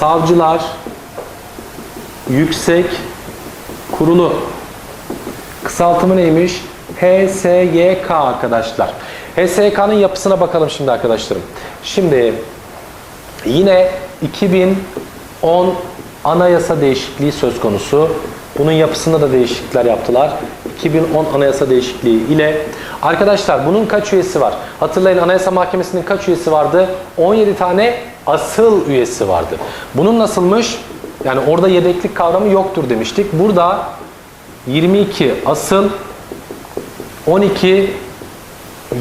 Savcılar Yüksek Kurulu kısaltımı neymiş? HSYK arkadaşlar. HSYK'nın yapısına bakalım şimdi arkadaşlarım. Şimdi yine 2010 anayasa değişikliği söz konusu. Bunun yapısında da değişiklikler yaptılar. 2010 anayasa değişikliği ile arkadaşlar bunun kaç üyesi var? Hatırlayın Anayasa Mahkemesi'nin kaç üyesi vardı? 17 tane asıl üyesi vardı. Bunun nasılmış? Yani orada yedeklik kavramı yoktur demiştik. Burada 22 asıl 12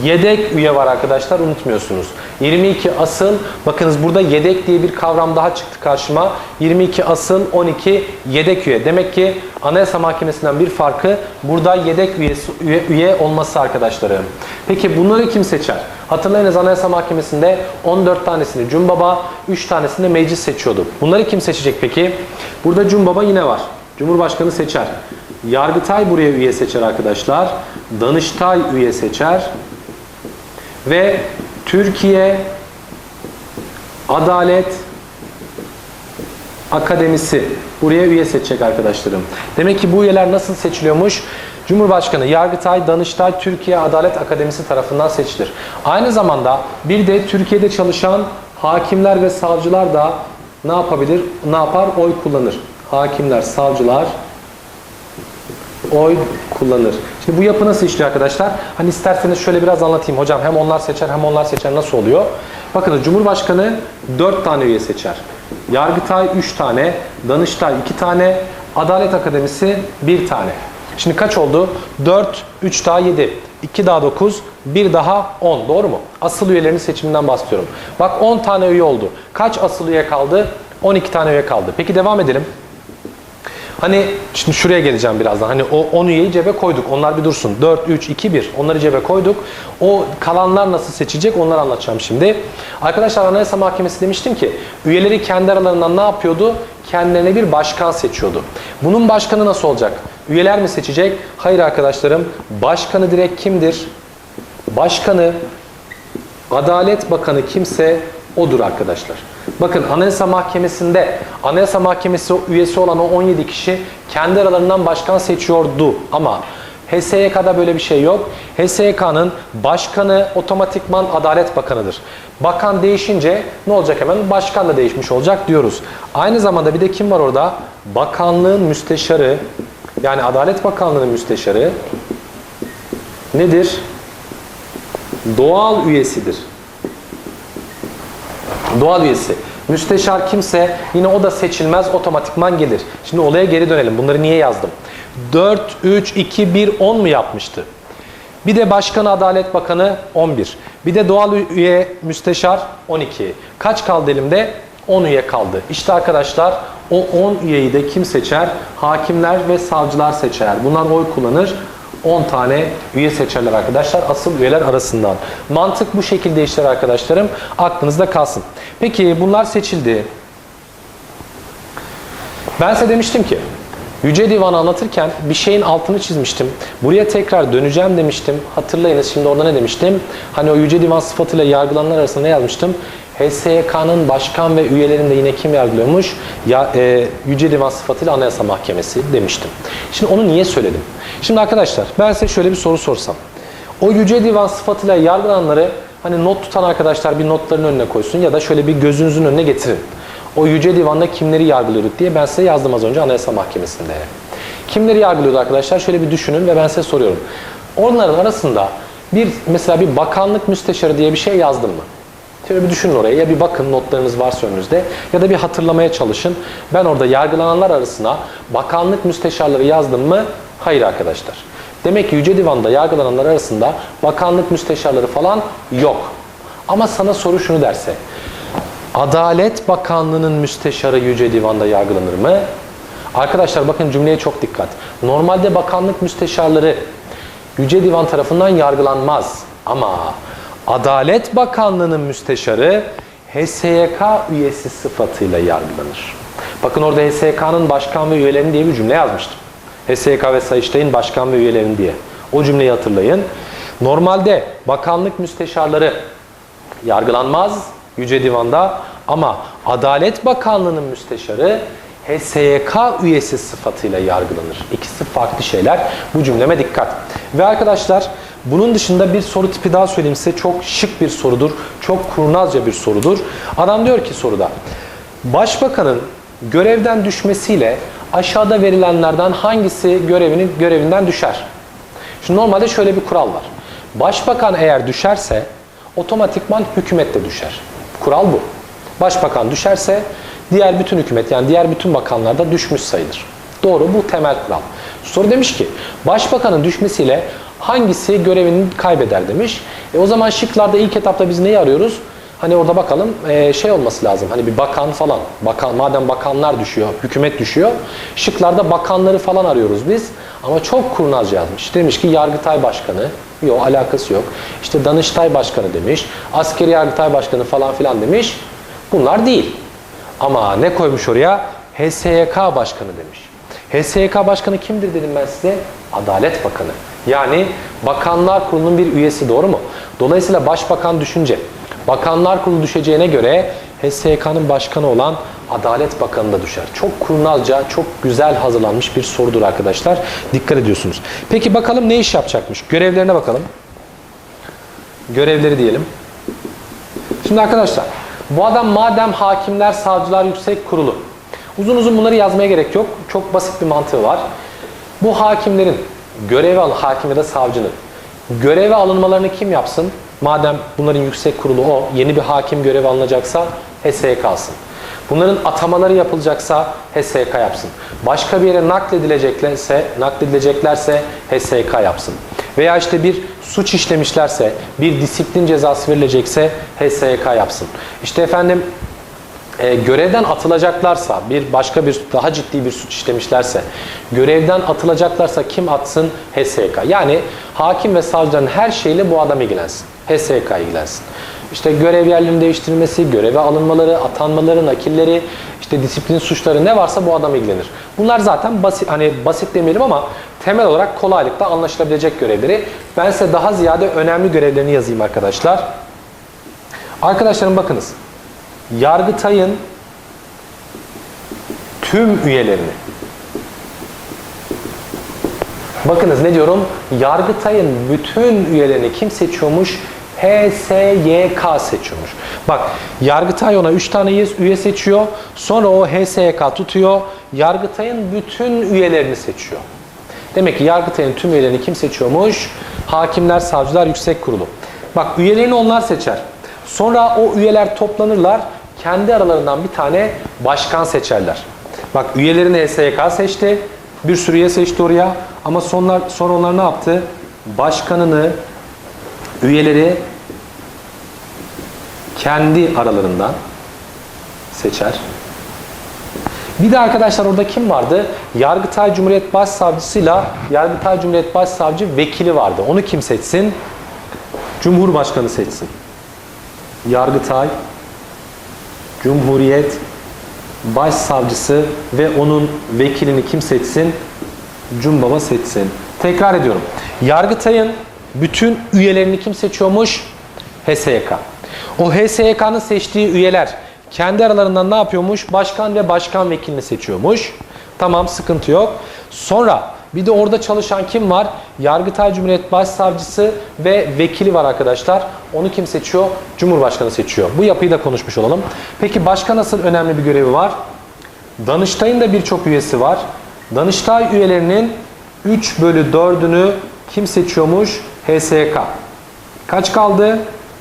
yedek üye var arkadaşlar unutmuyorsunuz. 22 asıl bakınız burada yedek diye bir kavram daha çıktı karşıma. 22 asıl 12 yedek üye. Demek ki Anayasa Mahkemesi'nden bir farkı burada yedek üyesi, üye, üye olması arkadaşlarım. Peki bunları kim seçer? Hatırlayınız Anayasa Mahkemesi'nde 14 tanesini Cumbaba, 3 tanesini de meclis seçiyordu. Bunları kim seçecek peki? Burada Cumbaba yine var. Cumhurbaşkanı seçer. Yargıtay buraya üye seçer arkadaşlar. Danıştay üye seçer. Ve Türkiye Adalet Akademisi buraya üye seçecek arkadaşlarım. Demek ki bu üyeler nasıl seçiliyormuş? Cumhurbaşkanı, Yargıtay, Danıştay, Türkiye Adalet Akademisi tarafından seçilir. Aynı zamanda bir de Türkiye'de çalışan hakimler ve savcılar da ne yapabilir? Ne yapar? Oy kullanır. Hakimler, savcılar oy kullanır. Şimdi bu yapı nasıl işliyor arkadaşlar? Hani isterseniz şöyle biraz anlatayım hocam. Hem onlar seçer hem onlar seçer nasıl oluyor? Bakın Cumhurbaşkanı 4 tane üye seçer. Yargıtay 3 tane, Danıştay 2 tane, Adalet Akademisi 1 tane. Şimdi kaç oldu? 4, 3 daha 7, 2 daha 9, 1 daha 10. Doğru mu? Asıl üyelerin seçiminden bahsediyorum. Bak 10 tane üye oldu. Kaç asıl üye kaldı? 12 tane üye kaldı. Peki devam edelim. Hani şimdi şuraya geleceğim birazdan. Hani o 10 üyeyi cebe koyduk. Onlar bir dursun. 4, 3, 2, 1. Onları cebe koyduk. O kalanlar nasıl seçecek onları anlatacağım şimdi. Arkadaşlar Anayasa Mahkemesi demiştim ki üyeleri kendi aralarından ne yapıyordu? Kendilerine bir başkan seçiyordu. Bunun başkanı nasıl olacak? Üyeler mi seçecek? Hayır arkadaşlarım. Başkanı direkt kimdir? Başkanı Adalet Bakanı kimse odur arkadaşlar. Bakın Anayasa Mahkemesi'nde Anayasa Mahkemesi üyesi olan o 17 kişi kendi aralarından başkan seçiyordu ama HSYK'da böyle bir şey yok. HSYK'nın başkanı otomatikman Adalet Bakanı'dır. Bakan değişince ne olacak hemen? Başkan da değişmiş olacak diyoruz. Aynı zamanda bir de kim var orada? Bakanlığın müsteşarı yani Adalet Bakanlığı'nın müsteşarı nedir? Doğal üyesidir. Doğal üyesi. Müsteşar kimse yine o da seçilmez otomatikman gelir. Şimdi olaya geri dönelim. Bunları niye yazdım? 4, 3, 2, 1, 10 mu yapmıştı? Bir de Başkanı Adalet Bakanı 11. Bir de doğal üye müsteşar 12. Kaç kaldı elimde? 10 üye kaldı. İşte arkadaşlar o 10 üyeyi de kim seçer? Hakimler ve savcılar seçer. Bunlar oy kullanır. 10 tane üye seçerler arkadaşlar asıl üyeler arasından. Mantık bu şekilde işler arkadaşlarım. Aklınızda kalsın. Peki bunlar seçildi. Ben size demiştim ki Yüce Divan'ı anlatırken bir şeyin altını çizmiştim. Buraya tekrar döneceğim demiştim. Hatırlayınız şimdi orada ne demiştim? Hani o Yüce Divan sıfatıyla yargılananlar arasında ne yazmıştım? HSYK'nın başkan ve üyelerinde yine kim yargılıyormuş? Ya, e, Yüce Divan sıfatıyla Anayasa Mahkemesi demiştim. Şimdi onu niye söyledim? Şimdi arkadaşlar ben size şöyle bir soru sorsam. O Yüce Divan sıfatıyla yargılananları hani not tutan arkadaşlar bir notların önüne koysun ya da şöyle bir gözünüzün önüne getirin. O Yüce Divan'da kimleri yargılıyorduk diye ben size yazdım az önce Anayasa Mahkemesi'nde. Kimleri yargılıyordu arkadaşlar? Şöyle bir düşünün ve ben size soruyorum. Onların arasında bir mesela bir bakanlık müsteşarı diye bir şey yazdım mı? Şöyle bir düşünün oraya. Ya bir bakın notlarınız varsa önünüzde ya da bir hatırlamaya çalışın. Ben orada yargılananlar arasına bakanlık müsteşarları yazdım mı? Hayır arkadaşlar. Demek ki Yüce Divan'da yargılananlar arasında bakanlık müsteşarları falan yok. Ama sana soru şunu derse. Adalet Bakanlığı'nın müsteşarı Yüce Divan'da yargılanır mı? Arkadaşlar bakın cümleye çok dikkat. Normalde bakanlık müsteşarları Yüce Divan tarafından yargılanmaz. Ama Adalet Bakanlığı'nın müsteşarı HSYK üyesi sıfatıyla yargılanır. Bakın orada HSYK'nın başkan ve üyelerini diye bir cümle yazmıştım. HSYK ve Sayıştay'ın başkan ve üyelerini diye. O cümleyi hatırlayın. Normalde bakanlık müsteşarları yargılanmaz Yüce Divan'da Ama Adalet Bakanlığı'nın müsteşarı HSYK üyesi sıfatıyla yargılanır. İkisi farklı şeyler. Bu cümleme dikkat. Ve arkadaşlar bunun dışında bir soru tipi daha söyleyeyim size. Çok şık bir sorudur. Çok kurnazca bir sorudur. Adam diyor ki soruda. Başbakanın görevden düşmesiyle aşağıda verilenlerden hangisi görevinin görevinden düşer? Şimdi normalde şöyle bir kural var. Başbakan eğer düşerse otomatikman hükümet de düşer. Kural bu. Başbakan düşerse diğer bütün hükümet yani diğer bütün bakanlar da düşmüş sayılır. Doğru bu temel kural. Soru demiş ki başbakanın düşmesiyle hangisi görevini kaybeder demiş. E o zaman şıklarda ilk etapta biz neyi arıyoruz? Hani orada bakalım e, şey olması lazım. Hani bir bakan falan. Bakan madem bakanlar düşüyor, hükümet düşüyor. Şıklarda bakanları falan arıyoruz biz. Ama çok kurnazca yazmış. Demiş ki Yargıtay Başkanı. Yok alakası yok. İşte Danıştay Başkanı demiş. Askeri Yargıtay Başkanı falan filan demiş. Bunlar değil. Ama ne koymuş oraya? HSYK Başkanı demiş. HSYK Başkanı kimdir dedim ben size? Adalet Bakanı. Yani Bakanlar Kurulu'nun bir üyesi doğru mu? Dolayısıyla Başbakan düşünce Bakanlar Kurulu düşeceğine göre HSYK'nın başkanı olan Adalet Bakanı da düşer. Çok kurnazca, çok güzel hazırlanmış bir sorudur arkadaşlar. Dikkat ediyorsunuz. Peki bakalım ne iş yapacakmış? Görevlerine bakalım. Görevleri diyelim. Şimdi arkadaşlar bu adam madem Hakimler Savcılar Yüksek Kurulu. Uzun uzun bunları yazmaya gerek yok. Çok basit bir mantığı var. Bu hakimlerin görevi al hakim ya da savcının göreve alınmalarını kim yapsın? Madem bunların yüksek kurulu o, yeni bir hakim görev alınacaksa HSYK alsın. Bunların atamaları yapılacaksa HSYK yapsın. Başka bir yere nakledileceklerse, nakledileceklerse HSYK yapsın. Veya işte bir suç işlemişlerse, bir disiplin cezası verilecekse HSYK yapsın. İşte efendim e, görevden atılacaklarsa, bir başka bir daha ciddi bir suç işlemişlerse, görevden atılacaklarsa kim atsın? HSYK. Yani hakim ve savcıların her şeyle bu adam ilgilensin. HSYK ilgilensin. İşte görev yerlerinin değiştirilmesi, göreve alınmaları, atanmaları, nakilleri, işte disiplin suçları ne varsa bu adam ilgilenir. Bunlar zaten basit, hani basit demeyelim ama temel olarak kolaylıkla anlaşılabilecek görevleri. Ben size daha ziyade önemli görevlerini yazayım arkadaşlar. Arkadaşlarım bakınız. Yargıtay'ın tüm üyelerini Bakınız ne diyorum? Yargıtay'ın bütün üyelerini kim seçiyormuş? HSYK seçiyormuş. Bak Yargıtay ona 3 tane üye seçiyor. Sonra o HSYK tutuyor. Yargıtay'ın bütün üyelerini seçiyor. Demek ki Yargıtay'ın tüm üyelerini kim seçiyormuş? Hakimler, Savcılar, Yüksek Kurulu. Bak üyelerini onlar seçer. Sonra o üyeler toplanırlar. Kendi aralarından bir tane başkan seçerler. Bak üyelerini HSYK seçti. Bir sürü üye seçti oraya. Ama sonlar, sonra onlar ne yaptı? Başkanını, üyeleri kendi aralarından seçer. Bir de arkadaşlar orada kim vardı? Yargıtay Cumhuriyet Başsavcısıyla Yargıtay Cumhuriyet Başsavcı vekili vardı. Onu kim seçsin? Cumhurbaşkanı seçsin. Yargıtay Cumhuriyet Başsavcısı ve onun vekilini kim seçsin? Cumbaba seçsin. Tekrar ediyorum. Yargıtay'ın bütün üyelerini kim seçiyormuş? HSYK. O HSYK'nın seçtiği üyeler kendi aralarından ne yapıyormuş? Başkan ve başkan vekilini seçiyormuş. Tamam sıkıntı yok. Sonra bir de orada çalışan kim var? Yargıtay Cumhuriyet Başsavcısı ve vekili var arkadaşlar. Onu kim seçiyor? Cumhurbaşkanı seçiyor. Bu yapıyı da konuşmuş olalım. Peki başka nasıl önemli bir görevi var? Danıştay'ın da birçok üyesi var. Danıştay üyelerinin 3 bölü 4'ünü kim seçiyormuş? HSYK. Kaç kaldı?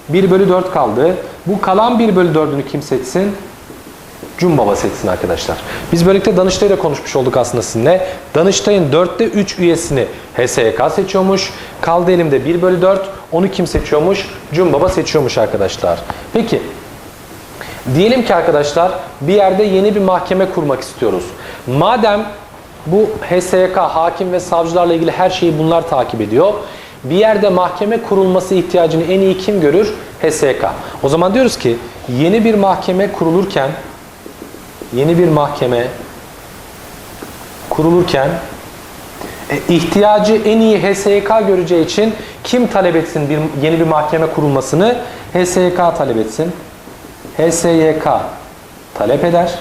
1 bölü 4 kaldı. Bu kalan 1 bölü 4'ünü kim seçsin? Cumbaba seçsin arkadaşlar. Biz böylelikle Danıştay'la konuşmuş olduk aslında sizinle. Danıştay'ın 4'te 3 üyesini HSYK seçiyormuş. Kaldı elimde 1 bölü 4. Onu kim seçiyormuş? Cumbaba seçiyormuş arkadaşlar. Peki Diyelim ki arkadaşlar bir yerde yeni bir mahkeme kurmak istiyoruz. Madem bu HSYK, hakim ve savcılarla ilgili her şeyi bunlar takip ediyor. Bir yerde mahkeme kurulması ihtiyacını en iyi kim görür? HSYK. O zaman diyoruz ki yeni bir mahkeme kurulurken yeni bir mahkeme kurulurken e, ihtiyacı en iyi HSYK göreceği için kim talep etsin bir yeni bir mahkeme kurulmasını? HSYK talep etsin. HSYK talep eder.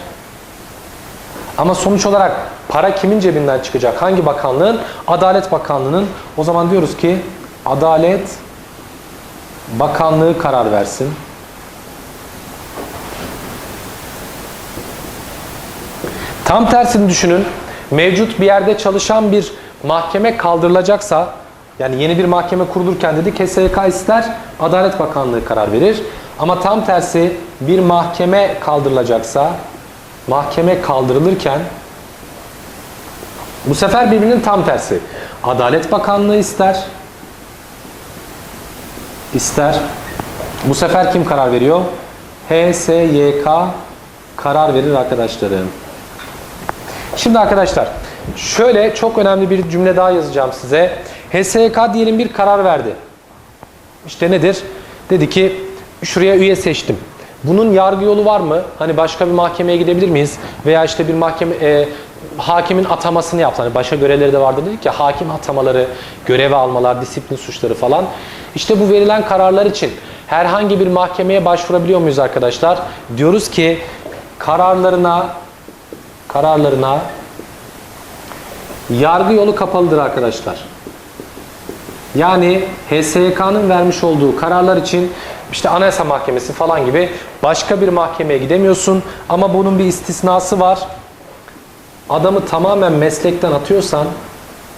Ama sonuç olarak para kimin cebinden çıkacak? Hangi bakanlığın? Adalet Bakanlığı'nın. O zaman diyoruz ki Adalet Bakanlığı karar versin. Tam tersini düşünün. Mevcut bir yerde çalışan bir mahkeme kaldırılacaksa yani yeni bir mahkeme kurulurken dedik HSYK ister Adalet Bakanlığı karar verir. Ama tam tersi bir mahkeme kaldırılacaksa mahkeme kaldırılırken bu sefer birbirinin tam tersi. Adalet Bakanlığı ister ister. Bu sefer kim karar veriyor? HSYK karar verir arkadaşlarım. Şimdi arkadaşlar şöyle çok önemli bir cümle daha yazacağım size. HSYK diyelim bir karar verdi. İşte nedir? Dedi ki şuraya üye seçtim. Bunun yargı yolu var mı? Hani başka bir mahkemeye gidebilir miyiz? Veya işte bir mahkeme e, hakimin atamasını yaptı. Hani başka görevleri de vardı dedik ya hakim atamaları, göreve almalar, disiplin suçları falan. İşte bu verilen kararlar için herhangi bir mahkemeye başvurabiliyor muyuz arkadaşlar? Diyoruz ki kararlarına kararlarına yargı yolu kapalıdır arkadaşlar. Yani HSYK'nın vermiş olduğu kararlar için işte Anayasa Mahkemesi falan gibi başka bir mahkemeye gidemiyorsun. Ama bunun bir istisnası var. Adamı tamamen meslekten atıyorsan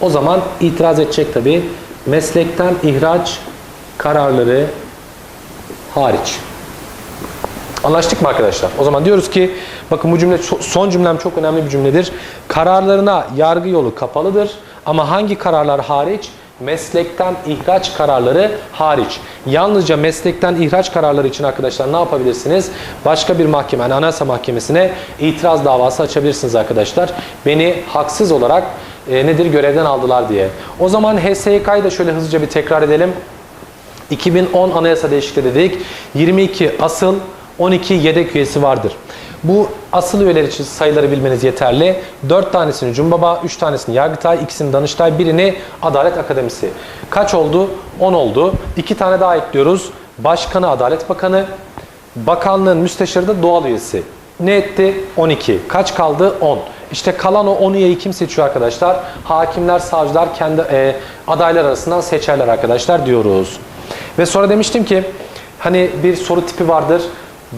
o zaman itiraz edecek tabii. Meslekten ihraç kararları hariç. Anlaştık mı arkadaşlar? O zaman diyoruz ki bakın bu cümle son cümlem çok önemli bir cümledir. Kararlarına yargı yolu kapalıdır ama hangi kararlar hariç? Meslekten ihraç kararları hariç. Yalnızca meslekten ihraç kararları için arkadaşlar ne yapabilirsiniz? Başka bir mahkeme, yani Anayasa Mahkemesi'ne itiraz davası açabilirsiniz arkadaşlar. Beni haksız olarak e, nedir görevden aldılar diye. O zaman HSYK'yı da şöyle hızlıca bir tekrar edelim. 2010 anayasa değişikliği dedik. 22 asıl 12 yedek üyesi vardır. Bu asıl üyeler için sayıları bilmeniz yeterli. 4 tanesini Cumbaba, 3 tanesini Yargıtay, ikisini Danıştay, birini Adalet Akademisi. Kaç oldu? 10 oldu. 2 tane daha ekliyoruz. Başkanı Adalet Bakanı, bakanlığın müsteşarı da doğal üyesi. Ne etti? 12. Kaç kaldı? 10. İşte kalan o 10 üyeyi kim seçiyor arkadaşlar? Hakimler, savcılar kendi e, adaylar arasından seçerler arkadaşlar diyoruz. Ve sonra demiştim ki hani bir soru tipi vardır.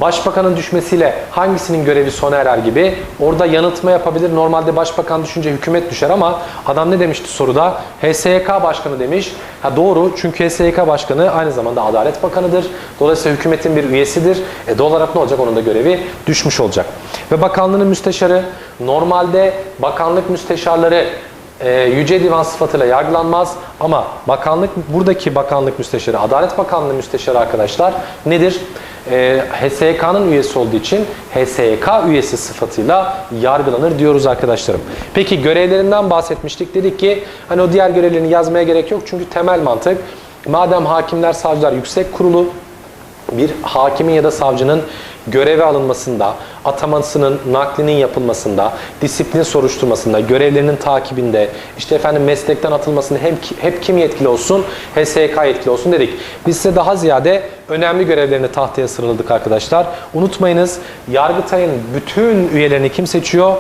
Başbakanın düşmesiyle hangisinin görevi sona erer gibi. Orada yanıltma yapabilir. Normalde başbakan düşünce hükümet düşer ama adam ne demişti soruda? HSYK başkanı demiş. Ha doğru çünkü HSYK başkanı aynı zamanda Adalet Bakanı'dır. Dolayısıyla hükümetin bir üyesidir. E doğal olarak ne olacak? Onun da görevi düşmüş olacak. Ve bakanlığın müsteşarı normalde bakanlık müsteşarları e, Yüce Divan sıfatıyla yargılanmaz ama bakanlık buradaki bakanlık müsteşarı, Adalet Bakanlığı müsteşarı arkadaşlar nedir? E, HSYK'nın üyesi olduğu için HSYK üyesi sıfatıyla yargılanır diyoruz arkadaşlarım. Peki görevlerinden bahsetmiştik. Dedik ki hani o diğer görevlerini yazmaya gerek yok çünkü temel mantık madem hakimler savcılar yüksek kurulu bir hakimin ya da savcının göreve alınmasında, atamasının naklinin yapılmasında, disiplin soruşturmasında, görevlerinin takibinde, işte efendim meslekten atılmasında hem hep kim yetkili olsun? HSK yetkili olsun dedik. Biz size daha ziyade önemli görevlerini tahtaya sıraladık arkadaşlar. Unutmayınız Yargıtay'ın bütün üyelerini kim seçiyor?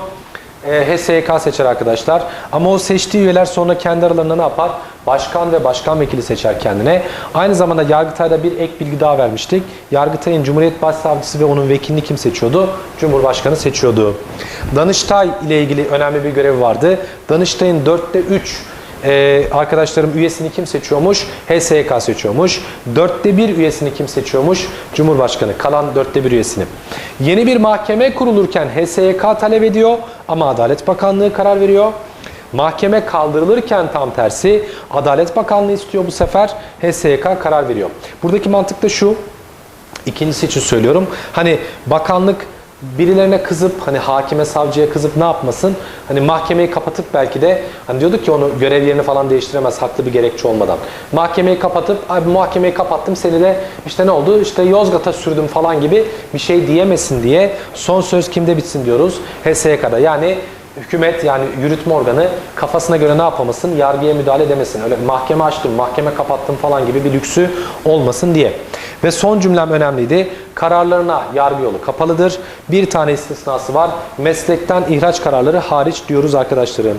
E, HSYK seçer arkadaşlar. Ama o seçtiği üyeler sonra kendi aralarında ne yapar? Başkan ve başkan vekili seçer kendine. Aynı zamanda Yargıtay'da bir ek bilgi daha vermiştik. Yargıtay'ın Cumhuriyet Başsavcısı ve onun vekilini kim seçiyordu? Cumhurbaşkanı seçiyordu. Danıştay ile ilgili önemli bir görevi vardı. Danıştay'ın 4'te 3 ee, arkadaşlarım üyesini kim seçiyormuş? HSYK seçiyormuş. Dörtte bir üyesini kim seçiyormuş? Cumhurbaşkanı. Kalan dörtte bir üyesini. Yeni bir mahkeme kurulurken HSYK talep ediyor ama Adalet Bakanlığı karar veriyor. Mahkeme kaldırılırken tam tersi Adalet Bakanlığı istiyor bu sefer HSYK karar veriyor. Buradaki mantık da şu. İkincisi için söylüyorum. Hani bakanlık birilerine kızıp hani hakime savcıya kızıp ne yapmasın? Hani mahkemeyi kapatıp belki de hani diyorduk ki onu görev yerini falan değiştiremez haklı bir gerekçe olmadan. Mahkemeyi kapatıp abi mahkemeyi kapattım seni de işte ne oldu? İşte Yozgat'a sürdüm falan gibi bir şey diyemesin diye son söz kimde bitsin diyoruz? HSYK'da. Yani hükümet yani yürütme organı kafasına göre ne yapamasın? Yargıya müdahale edemesin. Öyle mahkeme açtım, mahkeme kapattım falan gibi bir lüksü olmasın diye. Ve son cümlem önemliydi. Kararlarına yargı yolu kapalıdır. Bir tane istisnası var. Meslekten ihraç kararları hariç diyoruz arkadaşlarım.